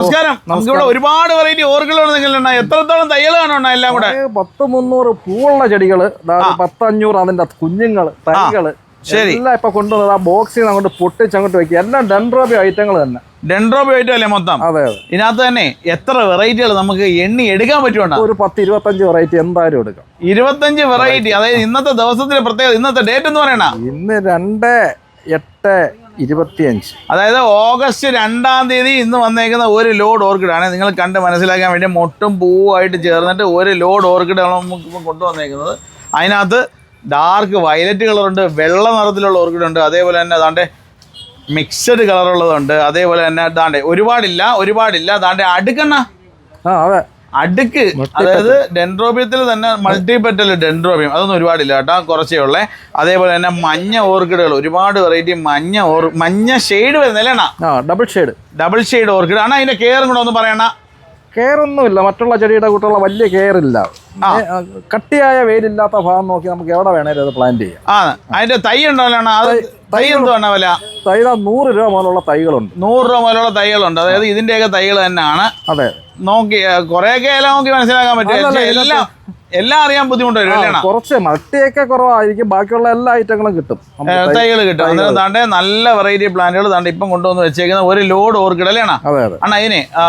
നമസ്കാരം. നമുക്കിവിടെ ഒരുപാട് വെറൈറ്റി ഓർക്കിഡുകൾ നിങ്ങളുണ്ട് എത്രത്തോളം തയ്യലാണ് എല്ലാം കൂടെ? പത്ത് മുന്നൂറ് പൂവുള്ള ചെടികൾ. അതായത് പത്തഞ്ഞൂറ് അതിന്റെ കുഞ്ഞുങ്ങൾ തൈകൾ. ശരി. എല്ലാം ഇപ്പൊ കൊണ്ടുവന്നത് ആ ബോക്സിൽ നിന്ന് അങ്ങോട്ട് പൊട്ടിച്ച് അങ്ങോട്ട് വെക്കുക. എല്ലാം ഡെൻഡ്രോബി ഐറ്റങ്ങൾ തന്നെ. ഡെൻഡ്രോബി ഐറ്റം അല്ലേ മൊത്തം? അതെ അതെ. ഇതിനകത്ത് തന്നെ എത്ര വെറൈറ്റികൾ നമുക്ക് എണ്ണി എടുക്കാൻ പറ്റുമോ ഒരു പത്ത് ഇരുപത്തഞ്ച് വെറൈറ്റി എന്തായാലും എടുക്കാം. ഇരുപത്തഞ്ച് വെറൈറ്റി അതായത് ഇന്നത്തെ ദിവസത്തിന്റെ പ്രത്യേകത ഇന്നത്തെ ഡേറ്റ് എന്ന് പറയണ? ഇന്ന് രണ്ട് എട്ട് ഇരുപത്തിയഞ്ച്. അതായത് ഓഗസ്റ്റ് രണ്ടാം തീയതി ഇന്ന് വന്നേക്കുന്ന ഒരു ലോഡ് ഓർക്കിഡാണ് നിങ്ങൾ കണ്ട് മനസ്സിലാക്കാൻ വേണ്ടി മൊട്ടും പൂവായിട്ട് ചേർന്നിട്ട് ഒരു ലോഡ് ഓർക്കിഡാണ് നമുക്ക് കൊണ്ടുവന്നേക്കുന്നത്. അതിനകത്ത് ഡാർക്ക് വയലറ്റ് കളറുണ്ട് വെള്ള നിറത്തിലുള്ള ഓർക്കിഡ് ഉണ്ട് അതേപോലെ തന്നെ അതാണ്ട് മിക്സഡ് കളറുള്ളതുണ്ട് അതേപോലെ തന്നെ അതാണ്ട് ഒരുപാടില്ല ഒരുപാടില്ല അതാണ്ട് അടുക്കണ്ണ. ആ അതെ. അടുക്ക് അതായത് ഡെൻഡ്രോബിയത്തിൽ തന്നെ മൾട്ടിപെറ്റൽ ഡെൻഡ്രോബിയം. അതൊന്നും ഒരുപാടില്ല കേട്ടോ കുറച്ചേ ഉള്ളേ. അതേപോലെ തന്നെ മഞ്ഞ ഓർക്കിഡുകൾ ഒരുപാട് വെറൈറ്റി മഞ്ഞ ഓർ മഞ്ഞ ഷെയ്ഡ് വരുന്നില്ലേ double shade double shade orchid. ആണ് അതിന്റെ കെയറും കൂടെ ഒന്ന് പറയണ കെയറൊന്നുമില്ല മറ്റുള്ള ചെടിയുടെ കൂട്ടുള്ള വലിയ കെയർ ഇല്ല. കട്ടിയായ വെയിലില്ലാത്ത ഭാഗം നോക്കി നമുക്ക് എവിടെ വേണേലും അത് പ്ലാന്റ് ചെയ്യാം. ആ അതിന്റെ തൈ ഉണ്ടല്ലോ അത് തൈ എന്തോ അണ്ണാ വില? തൈ നൂറ് രൂപ മുതലുള്ള തൈകളുണ്ട്. നൂറ് രൂപ മുതലുള്ള തൈകളുണ്ട്. അതായത് ഇതിന്റെയൊക്കെ തൈകൾ തന്നെയാണ്. അതെ. നോക്കി കുറെയൊക്കെ എല്ലാം നോക്കി മനസ്സിലാക്കാൻ പറ്റും. അല്ലല്ല, എല്ലാം എല്ലാം അറിയാൻ ബുദ്ധിമുട്ട് വരും? കുറച്ച് മട്ടിയൊക്കെ കുറവായിരിക്കും ബാക്കിയുള്ള എല്ലാ ഐറ്റങ്ങളും കിട്ടും. തൈകൾ കിട്ടും. അന്നേരം താണ്ടെ നല്ല വെറൈറ്റി പ്ലാന്റുകൾ താണ്ടെ ഇപ്പം കൊണ്ടുവന്ന് വെച്ചേക്കുന്ന ഒരു ലോഡ് ഓർക്കിഡ് അല്ലേ അണ്ണാ? അതിന് ആ,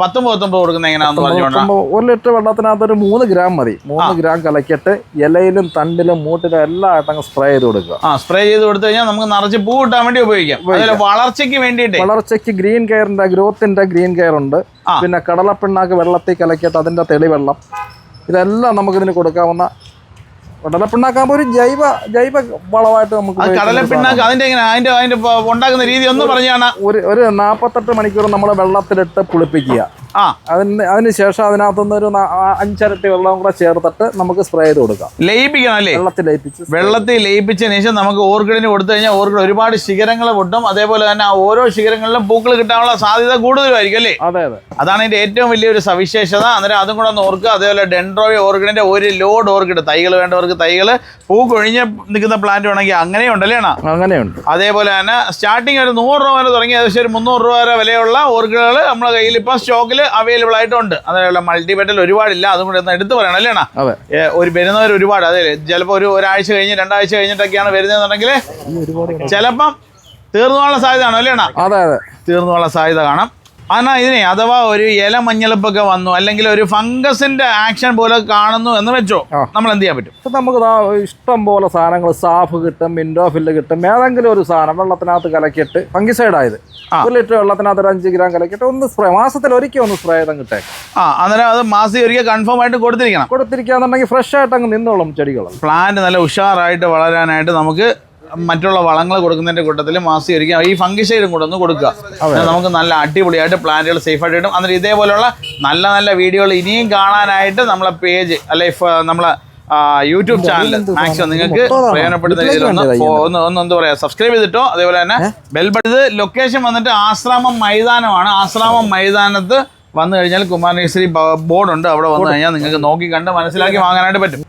പത്തൊമ്പത് പത്തൊമ്പത് കൊടുക്കുന്ന എങ്ങനെയാണെന്ന് പറഞ്ഞോണ്ട്? ഒരു ലിറ്റർ വെള്ളത്തിനകത്ത് ഒരു മൂന്ന് ഗ്രാം മതി. മൂന്ന് ഗ്രാം കലക്കിയിട്ട് ഇലയിലും തണ്ടിലും മൂട്ടിലും എല്ലാ ഐറ്റങ്ങളും സ്പ്രേ ചെയ്ത് കൊടുക്കുക. ആ സ്പ്രേ ചെയ്ത് കൊടുത്തു കഴിഞ്ഞാൽ നമുക്ക് നിറച്ച് പൂ കിട്ടാൻ വേണ്ടി ഉപയോഗിക്കാം. വളർച്ചയ്ക്ക് വേണ്ടിയിട്ട്. വളർച്ചയ്ക്ക് ഗ്രീൻ കെയറിന്റെ ഗ്രോത്തിന്റെ ഗ്രീൻ കെയർ ഉണ്ട്. പിന്നെ കടലപ്പിണ്ണാക്ക് വെള്ളത്തിൽ കലക്കിയിട്ട് അതിന്റെ തെളിവെള്ളം. ഇതെല്ലാം നമുക്കിതിന് കൊടുക്കാവുന്ന കടലപ്പിണ്ണാക്കാകുമ്പോൾ ഒരു ജൈവ ജൈവ വളമായിട്ട് നമുക്ക് കടലപ്പിണ്ണാക്ക് അതിന്റെ എങ്ങനെ അതിന്റെ അതിന്റെ ഉണ്ടാക്കുന്ന രീതി ഒന്ന് പറഞ്ഞാണ് ഒരു ഒരു നാൽപ്പത്തെട്ട് മണിക്കൂർ നമ്മൾ വെള്ളത്തിലിട്ട് പുളിപ്പിക്കുക. അതിന് അതിന് ശേഷം അതിനകത്തുനിന്ന് ഒരു അഞ്ചരട്ടി വെള്ളം കൂടെ ചേർത്തിട്ട് നമുക്ക് സ്പ്രേ ചെയ്ത് കൊടുക്കാം. ലയിപ്പിക്കണം അല്ലേ? വെള്ളത്തിൽ ലയിപ്പിച്ച് വെള്ളത്തിൽ ലയിപ്പിച്ചതിന് ശേഷം നമുക്ക് ഓർക്കിഡിന് കൊടുത്തു കഴിഞ്ഞാൽ ഓർക്കിഡ് ഒരുപാട് ശിഖരങ്ങൾ പൊട്ടും അതേപോലെ തന്നെ ആ ഓരോ ശിഖരങ്ങളിലും പൂക്കൾ കിട്ടാനുള്ള സാധ്യത കൂടുതലുമായിരിക്കും അല്ലേ? അതെ അതെ. അതാണ് ഇതിന്റെ ഏറ്റവും വലിയൊരു സവിശേഷത. അന്നേരം അതും കൂടെ ഒന്ന് ഓർക്കുക. അതേപോലെ ഡെൻഡ്രോയ ഓർക്കിഡിന്റെ ഒരു ലോഡ് ഓർക്കിഡ്. തൈകൾ വേണ്ടവർക്ക് തൈകൾ പൂ കൊഴിഞ്ഞ് നിൽക്കുന്ന പ്ലാന്റ് വേണമെങ്കിൽ അങ്ങനെയുണ്ട് അല്ലേ അങ്ങനെയുണ്ട്. അതേപോലെ തന്നെ സ്റ്റാർട്ടിങ് ഒരു നൂറ് രൂപ വരെ തുടങ്ങി. ഏകദേശം ഒരു മുന്നൂറ് രൂപ വരെ വിലയുള്ള ഓർക്കിഡുകൾ നമ്മുടെ കയ്യിൽ ഇപ്പം സ്റ്റോക്കിൽ അവൈലബിൾ ആയിട്ടുണ്ട്. അതേപോലെ മൾട്ടിപെറ്റൽ ഒരുപാടില്ല അതും കൂടെ ഒന്ന് എടുത്ത് പറയണം അല്ലേ ഒരു വരുന്നവർ ഒരുപാട് അതെ ചിലപ്പോൾ ഒരു ഒരാഴ്ച കഴിഞ്ഞ് രണ്ടാഴ്ച കഴിഞ്ഞിട്ടൊക്കെയാണ് വരുന്നതെന്നുണ്ടെങ്കിൽ ചിലപ്പം തീർന്നു പോകാനുള്ള സാധ്യത അല്ലേ തീർന്നു പോകാനുള്ള സാധ്യത കാണാം. എന്നാൽ ഇതിനെ അഥവാ ഒരു ഇല മഞ്ഞളിപ്പൊക്കെ വന്നു അല്ലെങ്കിൽ ഒരു ഫംഗസിന്റെ ആക്ഷൻ പോലെ കാണുന്നു എന്ന് വെച്ചോ നമ്മൾ എന്ത് ചെയ്യാൻ പറ്റും? നമുക്ക് ഇഷ്ടം പോലെ സാധനങ്ങൾ സാഫ് കിട്ടും മിൻഡോ ഫില്ല് കിട്ടും ഏതെങ്കിലും ഒരു സാധനം വെള്ളത്തിനകത്ത് കലക്കിയിട്ട് ഫംഗിസൈഡ് ആയത്. ഒരു ലിറ്റർ വെള്ളത്തിനകത്ത് ഒരു അഞ്ച് ഗ്രാം കലക്കിയിട്ട് ഒന്ന് സ്പ്രേ മാസത്തിൽ ഒരിക്കൽ ഒന്ന് സ്പ്രേ ചെയ്താൽ കിട്ടേ ആ അന്നേരം അത് മാസി ഒരിക്കൽ കൺഫേം ആയിട്ട് കൊടുത്തിരിക്കണം. കൊടുത്തിരിക്കുകയാണെന്നുണ്ടെങ്കിൽ ഫ്രഷ് ആയിട്ട് അങ്ങ് നിന്നോളും ചെടികൾ പ്ലാന്റ് നല്ല ഉഷാറായിട്ട് വളരാനായിട്ട് നമുക്ക് മറ്റുള്ള വളങ്ങൾ കൊടുക്കുന്നതിന്റെ കൂട്ടത്തിൽ മാസി ഒരിക്കൽ ഈ ഫംഗിസൈഡും കൂടെ ഒന്ന് കൊടുക്കുക. നമുക്ക് നല്ല അടിപൊളിയായിട്ട് പ്ലാന്റുകൾ സേഫായിട്ട് കിട്ടും. അന്നേരം ഇതേപോലെയുള്ള നല്ല നല്ല വീഡിയോകൾ ഇനിയും കാണാനായിട്ട് നമ്മളെ പേജ് അല്ലെ നമ്മളെ യൂട്യൂബ് ചാനൽ മാക്സിമം നിങ്ങൾക്ക് പ്രയോജനപ്പെടുന്ന രീതിയിൽ ഒന്ന് ഒന്ന് ഒന്ന് എന്താ പറയാ. സബ്സ്ക്രൈബ് ചെയ്തിട്ടോ? അതേപോലെ തന്നെ ബെൽ ഇത് ലൊക്കേഷൻ വന്നിട്ട് ആശ്രാമം മൈതാനമാണ്. ആശ്രാമം മൈതാനത്ത് വന്നു കഴിഞ്ഞാൽ കുമാരനേശ്വരി ബോർഡ് ബോർഡുണ്ട് അവിടെ വന്നു കഴിഞ്ഞാൽ നിങ്ങൾക്ക് നോക്കി കണ്ട് മനസ്സിലാക്കി വാങ്ങാനായിട്ട് പറ്റും.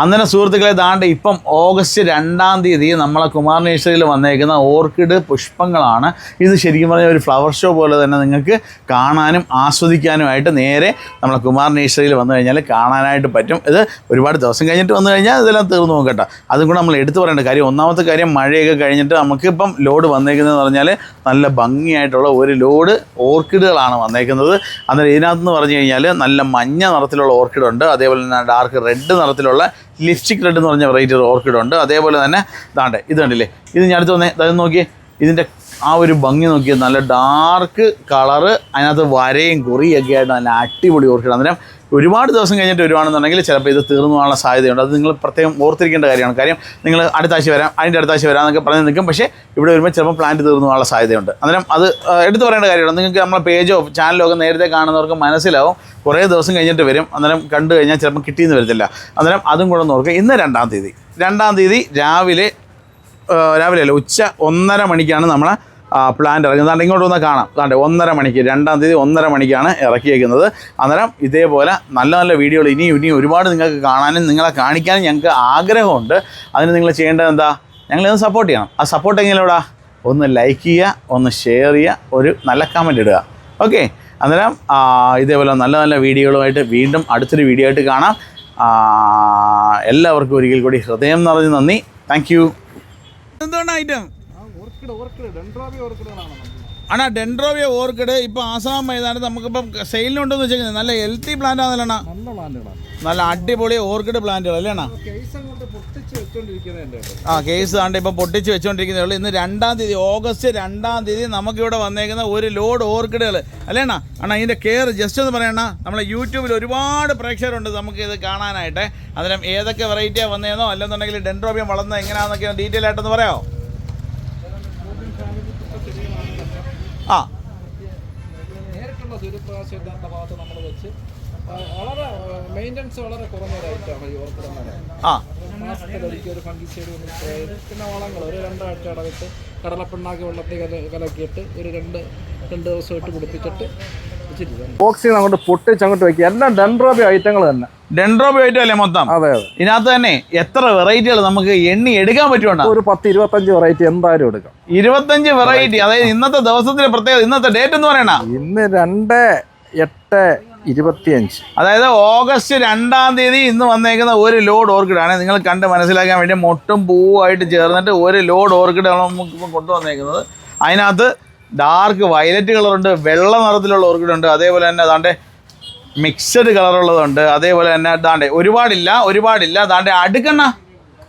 അന്നേരം സുഹൃത്തുക്കളെ ദാണ്ട് ഇപ്പം ഓഗസ്റ്റ് രണ്ടാം തീയതി നമ്മളെ കുമാർ നേഴ്സറിയിൽ വന്നേക്കുന്ന ഓർക്കിഡ് പുഷ്പങ്ങളാണ്. ഇത് ശരിക്കും പറഞ്ഞാൽ ഒരു ഫ്ലവർ ഷോ പോലെ തന്നെ നിങ്ങൾക്ക് കാണാനും ആസ്വദിക്കാനുമായിട്ട് നേരെ നമ്മളെ കുമാർ നേഴ്സറിയിൽ വന്നു കഴിഞ്ഞാൽ കാണാനായിട്ട് പറ്റും. ഇത് ഒരുപാട് ദിവസം കഴിഞ്ഞിട്ട് വന്നു കഴിഞ്ഞാൽ ഇതെല്ലാം തീർന്നു പോകും കേട്ടോ. അതും കൂടെ നമ്മൾ എടുത്തു പറയേണ്ട കാര്യം ഒന്നാമത്തെ കാര്യം മഴയൊക്കെ കഴിഞ്ഞിട്ട് നമുക്ക് നമുക്കിപ്പം ലോഡ് വന്നേക്കുന്നതെന്ന് പറഞ്ഞാൽ നല്ല ഭംഗിയായിട്ടുള്ള ഒരു ലോഡ് ഓർക്കിഡുകളാണ് വന്നേക്കുന്നത്. അന്നേരം ഇതിനകത്ത് പറഞ്ഞു കഴിഞ്ഞാൽ നല്ല മഞ്ഞ നിറത്തിലുള്ള ഓർക്കിഡുണ്ട്. അതേപോലെ തന്നെ ഡാർക്ക് റെഡ് നിറത്തിലുള്ള ലിപ്സ്റ്റിക് റെഡ് എന്ന് പറഞ്ഞ വെറൈറ്റി ഓർക്കിഡ് ഉണ്ട്. അതേപോലെ തന്നെ ഇതാണ്ട് ഇത് കണ്ടില്ലേ? ഇത് ഞാൻ അടുത്ത് വന്നേ അതായത് നോക്കിയേ. ഇതിന്റെ ആ ഒരു ഭംഗി നോക്കിയാൽ നല്ല ഡാർക്ക് കളറ് അതിനകത്ത് വരയും കുറിയൊക്കെ ആയിട്ട് നല്ല അടിപൊളി ഓർക്കിഡ് അന്നേരം ഒരുപാട് ദിവസം കഴിഞ്ഞിട്ട് വരുവാണെന്നുണ്ടെങ്കിൽ ചിലപ്പോൾ ഇത് തീർന്നു പോകാനുള്ള സാധ്യതയുണ്ട്. അത് നിങ്ങൾ പ്രത്യേകം ഓർത്തിരിക്കേണ്ട കാര്യമാണ്. കാര്യം നിങ്ങൾ അടുത്ത ആഴ്ച വരാം അതിന്റെ അടുത്ത ആഴ്ച വരാം എന്നൊക്കെ പറഞ്ഞ് നിൽക്കും. പക്ഷേ ഇവിടെ വരുമ്പോൾ ചിലപ്പോൾ പ്ലാന്റ് തീർന്നു പോകാനുള്ള സാധ്യതയുണ്ട്. അന്നേരം അത് എടുത്തു പറയേണ്ട കാര്യമാണ് നിങ്ങൾക്ക് നമ്മളെ പേജോ ചാനലോ ഒക്കെ നേരത്തെ കാണുന്നവർക്ക് മനസ്സിലാവും. കുറേ ദിവസം കഴിഞ്ഞിട്ട് വരും. അന്നേരം കണ്ടു കഴിഞ്ഞാൽ ചിലപ്പോൾ കിട്ടിയെന്ന് വരത്തില്ല. അന്നേരം അതും കൂടെ നോക്കുക ഇന്ന് രണ്ടാം തീയതി. രണ്ടാം തീയതി രാവിലെ രാവിലെ അല്ല ഉച്ച ഒന്നര മണിക്കാണ് നമ്മളെ പ്ലാന്റ് ഇറങ്ങുന്നത്. ഇങ്ങോട്ട് വന്നാൽ കാണാം. അതാണ്ട് ഒന്നര മണിക്ക് രണ്ടാം തീയതി ഒന്നര മണിക്കാണ് ഇറക്കിയേക്കുന്നത്. അന്നേരം ഇതേപോലെ നല്ല നല്ല വീഡിയോകൾ ഇനിയും ഇനിയും ഒരുപാട് നിങ്ങൾക്ക് കാണാനും നിങ്ങളെ കാണിക്കാനും ഞങ്ങൾക്ക് ആഗ്രഹമുണ്ട്. അതിന് നിങ്ങൾ ചെയ്യേണ്ടത് എന്താ? ഞങ്ങളിന്ന് സപ്പോർട്ട് ചെയ്യണം. ആ സപ്പോർട്ട് എങ്ങനെയുള്ള ഒന്ന് ലൈക്ക് ചെയ്യുക ഒന്ന് ഷെയർ ചെയ്യുക ഒരു നല്ല കമന്റ് ഇടുക. ഓക്കെ അന്നേരം ഇതേപോലെ നല്ല നല്ല വീഡിയോകളുമായിട്ട് വീണ്ടും അടുത്തൊരു വീഡിയോ ആയിട്ട് കാണാം. എല്ലാവർക്കും ഒരിക്കൽ കൂടി ഹൃദയം നിറഞ്ഞ് നന്ദി. താങ്ക് യു എന്തുകൊണ്ട് ഐറ്റം ഓർക്കിഡ് ഓർക്കിഡ് ഡെൻഡ്രോബി ഓർക്കിഡുകളാണ് അണ്ണാ ഡെൻഡ്രോവിയ ഓർക്കിഡ് ഇപ്പൊ ആസാം മൈതാനത്ത് നമുക്കിപ്പം സെയിലിനുണ്ടെന്ന് വെച്ചാൽ നല്ല ഹെൽത്തി പ്ലാന്റ് ആണല്ലോ നല്ല അടിപൊളി ഓർക്കിഡ് പ്ലാന്റുകൾ അല്ലേ അണ്ണാ. ആ കേസ് ആണ്ട് ഇപ്പൊ പൊട്ടിച്ച് വെച്ചോണ്ടിരിക്കുന്നേ ഉള്ളൂ. ഇന്ന് രണ്ടാം തീയതി ഓഗസ്റ്റ് രണ്ടാം തീയതി നമുക്ക് ഇവിടെ വന്നേക്കുന്ന ഒരു ലോഡ് ഓർക്കിഡുകൾ അല്ലേ അണ്ണാ? ഇതിന്റെ കെയർ ജസ്റ്റ് ഒന്ന് പറയണ നമ്മളെ യൂട്യൂബിൽ ഒരുപാട് പ്രേക്ഷകരുണ്ട് നമുക്ക് ഇത് കാണാനായിട്ട്. അതിനും ഏതൊക്കെ വെറൈറ്റിയാണ് വന്നേന്നോ? അല്ലെന്നുണ്ടെങ്കിൽ ഡെൻഡ്രോബിയം വളർന്നത് എങ്ങനെയാണെന്നൊക്കെ ഡീറ്റെയിൽ ആയിട്ടൊന്ന് പറയാമോ ആ നേരിട്ടുള്ള പ്രാവശ്യം ഇല്ലാത്ത ഭാഗത്ത് നമ്മൾ വെച്ച്. വളരെ മെയിന്റനൻസ് വളരെ കുറഞ്ഞ റേറ്റാണ് ഈ ഓർക്കിഡ് എന്ന് പറയുന്നത് ആ. മാസത്തിലൊരിക്കൽ ഒരു ഫംഗിസൈഡ് പിന്നെ വളങ്ങൾ ഒരു രണ്ടാഴ്ച ഇടവിട്ട് കടലപ്പിണ്ണാക്കി വെള്ളത്തിൽ കല കലക്കിയിട്ട് ഒരു രണ്ട് രണ്ട് ദിവസം ഇട്ട് പിടിപ്പിച്ചിട്ട് ബോക്സിൽ അങ്ങോട്ട് പൊട്ടിച്ച് അങ്ങോട്ട് വയ്ക്കുക എല്ലാം ഡെൻഡ്രോബി ഐറ്റങ്ങൾ തന്നെ. ഡെൻഡ്രോബിയം അല്ലേ മൊത്തം? അതെ അതെ. ഇതിനകത്ത് തന്നെ എത്ര വെറൈറ്റികൾ നമുക്ക് എണ്ണി എടുക്കാൻ പറ്റുമോ ഒരു പത്ത് ഇരുപത്തഞ്ച് വെറൈറ്റി എന്തായാലും എടുക്കാം. ഇരുപത്തഞ്ച് വെറൈറ്റി അതായത് ഇന്നത്തെ ദിവസത്തിന്റെ പ്രത്യേകത ഇന്നത്തെ ഡേറ്റ് എന്ന് പറയണ? ഇന്ന് രണ്ട് എട്ട് ഇരുപത്തിയഞ്ച്. അതായത് ഓഗസ്റ്റ് രണ്ടാം തീയതി ഇന്ന് വന്നേക്കുന്ന ഒരു ലോഡ് ഓർക്കിഡാണ് നിങ്ങൾ കണ്ട് മനസ്സിലാക്കാൻ വേണ്ടി മൊട്ടും പൂവായിട്ട് ചേർന്നിട്ട് ഒരു ലോഡ് ഓർക്കിഡാണ് നമുക്ക് കൊണ്ടുവന്നേക്കുന്നത്. അതിനകത്ത് ഡാർക്ക് വയലറ്റ് കളറുണ്ട് വെള്ള നിറത്തിലുള്ള ഓർക്കിഡുണ്ട് അതേപോലെ തന്നെ അതാണ്ട് മിക്സഡ് കളറുള്ളതുണ്ട് അതേപോലെ തന്നെ ദാണ്ടെ ഒരുപാടില്ല ഒരുപാടില്ല. ദാണ്ടെ അടുക്കണ്ണ.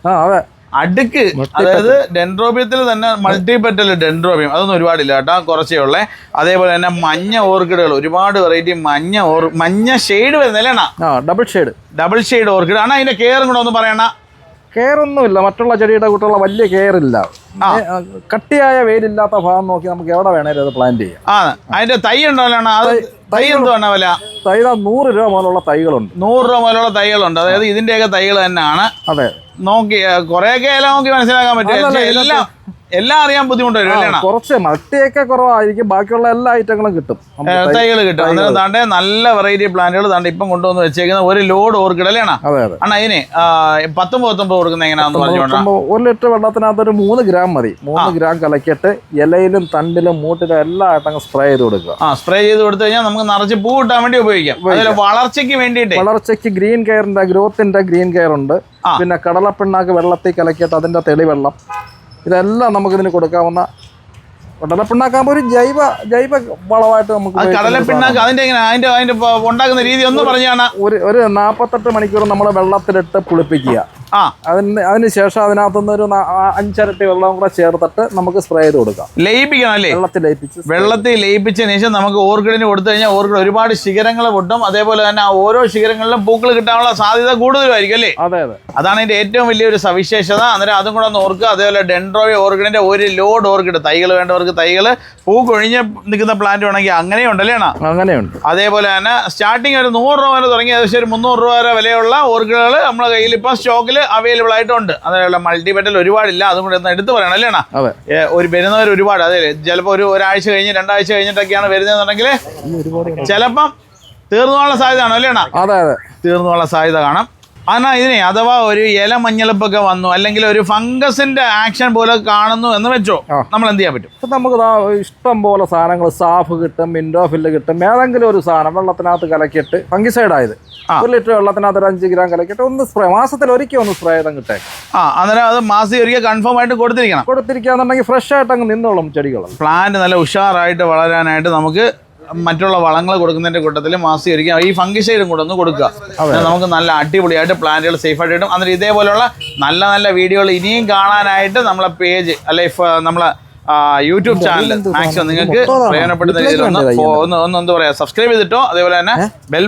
ആ അതെ. അടുക്ക് അതായത് ഡെൻഡ്രോബിയത്തിൽ തന്നെ മൾട്ടിപെറ്റൽ ഡെൻഡ്രോബിയം. അതൊന്നും ഒരുപാടില്ല കേട്ടോ കുറച്ചേ ഉള്ളേ. അതേപോലെ തന്നെ മഞ്ഞ ഓർക്കിഡുകൾ ഒരുപാട് വെറൈറ്റി മഞ്ഞ ഓർ മഞ്ഞ shade വരുന്നില്ലേണ double shade double shade orchid. ആണ് അതിന്റെ കെയറും കൂടെ ഒന്ന് പറയണ കെയർ ഒന്നുമില്ല. മറ്റുള്ള ചെടിയുടെ കൂട്ടുള്ള വലിയ കെയർ ഇല്ല. കട്ടിയായ വെയിലില്ലാത്ത ഭാഗം നോക്കി നമുക്ക് എവിടെ വേണേലും അത് പ്ലാന്റ് ചെയ്യാം. ആ അതിന്റെ തൈ ഉണ്ടോ അല്ലേണ അത് തൈ എന്ത് വേണ വില? തൈത നൂറ് രൂപ മുതലുള്ള തൈകളുണ്ട്. നൂറ് രൂപ മുതലുള്ള തൈകളുണ്ട്. അതായത് ഇതിന്റെയൊക്കെ തൈകൾ തന്നെയാണ്. അതെ. നോക്കി കുറെയൊക്കെ നോക്കി മനസ്സിലാക്കാൻ പറ്റും. എല്ലാം എല്ലാം അറിയാൻ ബുദ്ധിമുട്ടായിരിക്കും കുറച്ച് മൾട്ടിയൊക്കെ കുറവായിരിക്കും ബാക്കിയുള്ള എല്ലാ ഐറ്റങ്ങളും കിട്ടും. തൈകൾ കിട്ടും. താണ്ടെ നല്ല വെറൈറ്റി പ്ലാന്റുകൾ താണ്ടെ ഇപ്പം കൊണ്ടുവന്ന് വെച്ചേക്കുന്ന ഒരു ലോഡ് ഓർക്കിഡ് അല്ലേ അണ്ണാ? അതിന് പത്തൊമ്പത് പത്തൊമ്പത് കൊടുക്കുന്ന എങ്ങനെയാണെന്ന് നോക്കുമ്പോ ഒരു ലിറ്റർ വെള്ളത്തിനകത്ത് ഒരു മൂന്ന് ഗ്രാം മതി. മൂന്ന് ഗ്രാം കലക്കിയിട്ട് ഇലയിലും തണ്ടിലും മൂട്ടിലും എല്ലാ ആയിട്ടങ്ങ് സ്പ്രേ ചെയ്ത് കൊടുക്കുക. ആ സ്പ്രേ ചെയ്ത് കൊടുത്തു കഴിഞ്ഞാൽ നമുക്ക് നിറച്ച് പൂ കിട്ടാൻ വേണ്ടി ഉപയോഗിക്കാം. അതുപോലെ വളർച്ചയ്ക്ക് വേണ്ടിയിട്ട്. വളർച്ചയ്ക്ക് ഗ്രീൻ കെയറിന്റെ ഗ്രോത്തിന്റെ ഗ്രീൻ കെയർ ഉണ്ട്. പിന്നെ കടലപ്പിണ്ണാക്ക് വെള്ളത്തിൽ കലക്കിയിട്ട് അതിന്റെ തെളിവെള്ളം. ഇതെല്ലാം നമുക്കിതിന് കൊടുക്കാവുന്ന കടലപ്പിണ്ണാക്കാകുമ്പോൾ ഒരു ജൈവ ജൈവ വളമായിട്ട് നമുക്ക് കടലപ്പിണ്ണാക്ക് അതിന്റെ അതിന്റെ അതിന്റെ ഉണ്ടാക്കുന്ന രീതി ഒന്ന് പറഞ്ഞാണ് ഒരു ഒരു നാൽപ്പത്തെട്ട് മണിക്കൂർ നമ്മൾ വെള്ളത്തിലിട്ട് പുളിപ്പിക്കുക. അതിന് അതിന് ശേഷം അതിനകത്തുനിന്ന് ഒരു അഞ്ചരട്ടി വെള്ളം കൂടെ ചേർത്തിട്ട് നമുക്ക് സ്പ്രേ ചെയ്ത് കൊടുക്കാം. ലയിപ്പിക്കണം അല്ലേ? വെള്ളത്തിൽ ലയിപ്പിച്ച് വെള്ളത്തിൽ ലയിപ്പിച്ചതിന് ശേഷം നമുക്ക് ഓർക്കിഡിന് കൊടുത്തു കഴിഞ്ഞാൽ ഓർക്കിഡ് ഒരുപാട് ശിഖരങ്ങൾ പൊട്ടും. അതേപോലെ തന്നെ ആ ഓരോ ശിഖരങ്ങളിലും പൂക്കൾ കിട്ടാനുള്ള സാധ്യത കൂടുതലായിരിക്കും അല്ലേ? അതെ അതെ. അതാണ് ഇതിന്റെ ഏറ്റവും വലിയൊരു സവിശേഷത. അന്നേരം അതും കൂടെ ഒന്ന് ഓർക്കുക. അതേപോലെ ഡെൻഡ്രോയ ഓർക്കിഡിന്റെ ഒരു ലോഡ് ഓർക്കിഡ്. തൈകൾ വേണ്ടവർക്ക് തൈകൾ പൂ കൊഴിഞ്ഞ് നിൽക്കുന്ന പ്ലാന്റ് വേണമെങ്കിൽ അങ്ങനെയുണ്ട് അല്ലേ അണ്ണാ? അങ്ങനെയുണ്ട്. അതേപോലെ തന്നെ സ്റ്റാർട്ടിങ് ഒരു നൂറ് രൂപ വരെ തുടങ്ങി. ഏകദേശം ഒരു മുന്നൂറ് രൂപ വരെ വിലയുള്ള ഓർക്കിഡുകൾ നമ്മുടെ കയ്യിൽ ഇപ്പം സ്റ്റോക്കിൽ അവൈലബിൾ ആയിട്ടുണ്ട്. അതേപോലെ മൾട്ടിപെറ്റൽ ഒരുപാടില്ല. അതും കൂടെ ഒന്ന് എടുത്തു പറയണം അല്ലേ അണ്ണാ? അതെ. ഏ, ഒരു വരുന്നവർ ഒരുപാട്. അതെ ചിലപ്പോൾ ഒരു ഒരാഴ്ച കഴിഞ്ഞ് രണ്ടാഴ്ച കഴിഞ്ഞിട്ടൊക്കെയാണ് വരുന്നതെന്നുണ്ടെങ്കിൽ ചിലപ്പം തീർന്നു പോകാനുള്ള സാധ്യത ആണോ അല്ലേ തീർന്നു പോകാനുള്ള സാധ്യത കാണാം. എന്നാൽ ഇതിനെ അഥവാ ഒരു ഇല മഞ്ഞളിപ്പൊക്കെ വന്നു അല്ലെങ്കിൽ ഒരു ഫംഗസിന്റെ ആക്ഷൻ പോലെ കാണുന്നു എന്ന് വെച്ചോ നമ്മൾ എന്ത് ചെയ്യാൻ പറ്റും? നമുക്ക് ഇഷ്ടം പോലെ സാധനങ്ങൾ സാഫ് കിട്ടും മിൻഡോഫില്ല് കിട്ടും ഏതെങ്കിലും ഒരു സാധനം വെള്ളത്തിനകത്ത് കലക്കിയിട്ട് ഫംഗിസൈഡ് ആയത്. ഒരു ലിറ്റർ വെള്ളത്തിനകത്ത് ഒരു അഞ്ച് ഗ്രാം കലക്കിയിട്ട് ഒന്ന് സ്പ്രേ മാസത്തിൽ ഒരിക്കൽ ഒന്ന് സ്പ്രേ ചെയ്താൽ കിട്ടേ ആ അന്നേരം അത് മാസി ഒരിക്കൽ കൺഫേം ആയിട്ട് കൊടുത്തിരിക്കണം. കൊടുത്തിരിക്കുകയാണെന്നുണ്ടെങ്കിൽ ഫ്രഷ് ആയിട്ട് അങ്ങ് നിന്നോളും ചെടികൾ പ്ലാന്റ് നല്ല ഉഷാറായിട്ട് വളരാനായിട്ട് നമുക്ക് മറ്റുള്ള വളങ്ങൾ കൊടുക്കുന്നതിന്റെ കൂട്ടത്തിൽ മാസി ഒരിക്കൽ ഈ ഫംഗിസൈഡും കൂടെ ഒന്ന് കൊടുക്കുക. നമുക്ക് നല്ല അടിപൊളിയായിട്ട് പ്ലാന്റുകൾ സേഫ് ആയിട്ട് കിട്ടും. അന്നേരം ഇതേപോലെയുള്ള നല്ല നല്ല വീഡിയോകൾ ഇനിയും കാണാനായിട്ട് നമ്മളെ പേജ് അല്ലെ നമ്മളെ യൂട്യൂബ് ചാനൽ മാക്സിമം നിങ്ങൾക്ക് പ്രയോജനപ്പെടുന്ന രീതിയിൽ ഒന്ന് ഒന്ന് എന്താ പറയാ സബ്സ്ക്രൈബ് ചെയ്തിട്ടോ അതേപോലെ തന്നെ ബെൽ